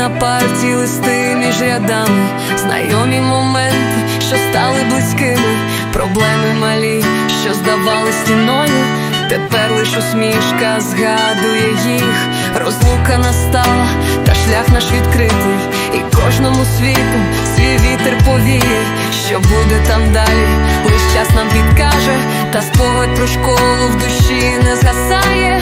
На парті, листи між рядами, знайомі моменти, що стали близькими, проблеми малі, що здавали стіною. Тепер лиш усмішка згадує їх, розлука настала, та шлях наш відкритий, і кожному світу свій вітер повіє, що буде там далі, лиш час нам підкаже, та спогад про школу в душі не згасає.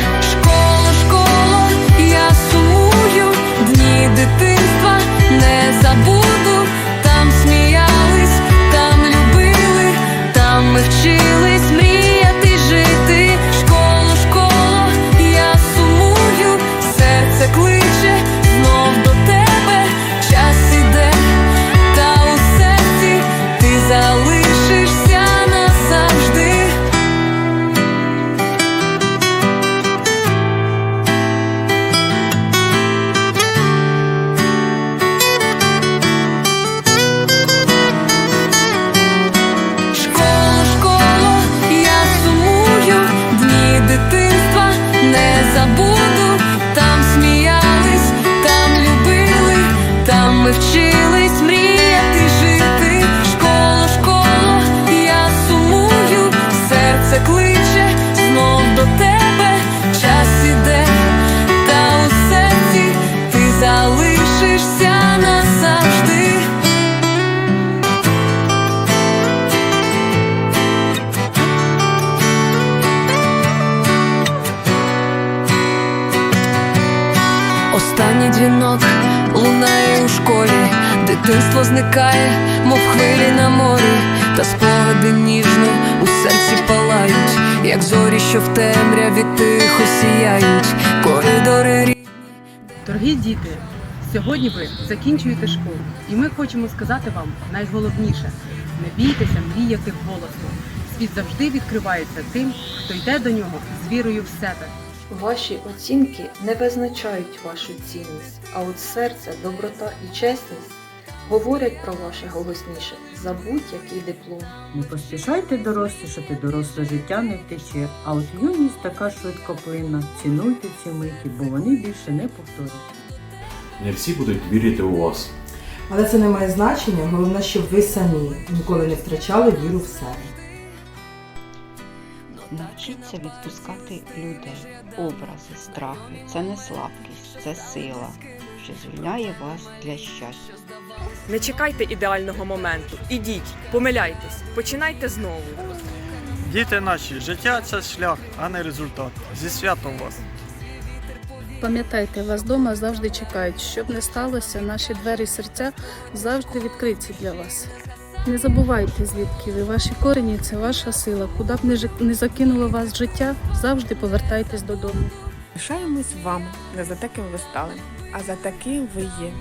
Кличе знов до тебе, час іде, та у серці ти залишишся назавжди. Останній дзвінок лунає у школі, дитинство зникає, мов хвилі на морі, та спогади ніжно у серці палають, як зорі, що в темряві тихо сіяють, коридори рі- Дорогі діти, сьогодні ви закінчуєте школу, і ми хочемо сказати вам найголовніше: не бійтеся мріяти голосно. Світ завжди відкривається тим, хто йде до нього з вірою в себе. Ваші оцінки не визначають вашу цінність, а от серце, доброта і чесність говорять про ваше голосніше за будь-який диплом. Не поспішайте дорослішати, доросле життя не втече, а от юність така швидкоплинна. Цінуйте ці миті, бо вони більше не повторять. Не всі будуть вірити у вас. Але це не має значення, головне, щоб ви самі ніколи не втрачали віру в себе. Навчіться відпускати людей, образи, страхи. Це не слабкість, це сила, що звільняє вас для щастя. Не чекайте ідеального моменту. Ідіть, помиляйтесь, починайте знову. Діти наші, життя це шлях, а не результат. Зі святом вас! Пам'ятайте, вас вдома завжди чекають. Щоб не сталося, наші двері серця завжди відкриті для вас. Не забувайте, звідки ви ваші корені це ваша сила. Куди б не закинуло вас життя, завжди повертайтесь додому. Пишаємось вами не за таким ви стали, а за таким ви є.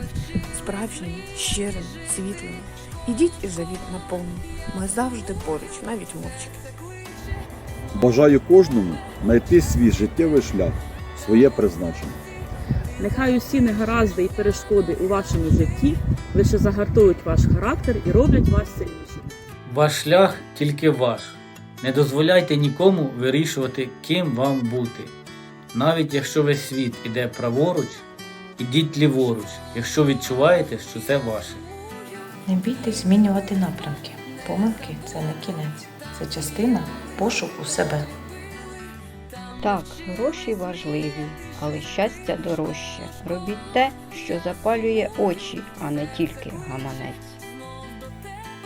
Справжнім, щирим, світлим. Ідіть і завіт наповну. Ми завжди поруч, навіть мовчки. Бажаю кожному знайти свій життєвий шлях, своє призначення. Нехай усі негаразди і перешкоди у вашому житті лише загартують ваш характер і роблять вас сильнішим. Ваш шлях тільки ваш. Не дозволяйте нікому вирішувати, ким вам бути. Навіть якщо весь світ іде праворуч, ідіть ліворуч, якщо відчуваєте, що це ваше. Не бійтесь змінювати напрямки. Помилки це не кінець, це частина пошуку себе. Так, гроші важливі, але щастя дорожче. Робіть те, що запалює очі, а не тільки гаманець.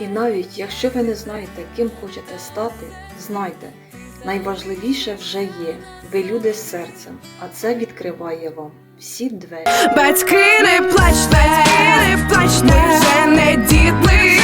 І навіть якщо ви не знаєте, ким хочете стати, знайте, найважливіше вже є. Ви люди з серцем, а це відкриває вам всі двері. Батьки не плачте, не плачте, вже не діти,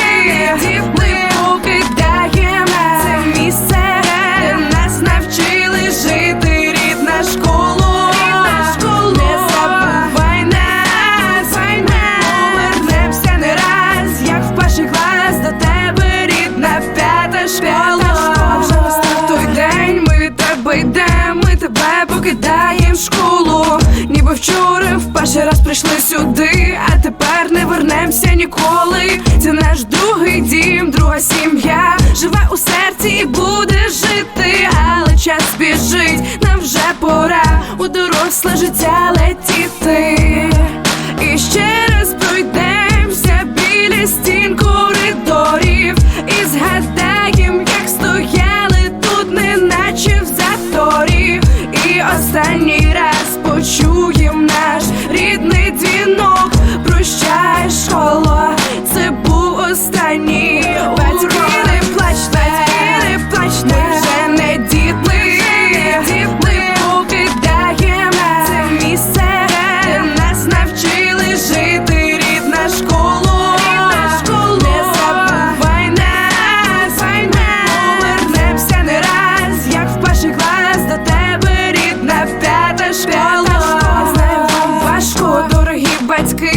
ми тебе покидаємо в школу. Ніби вчора в перший раз прийшли сюди, а тепер не вернемося ніколи. Це наш другий дім, друга сім'я. Живе у серці і буде жити, але час біжить, нам вже пора у доросле життя летіти.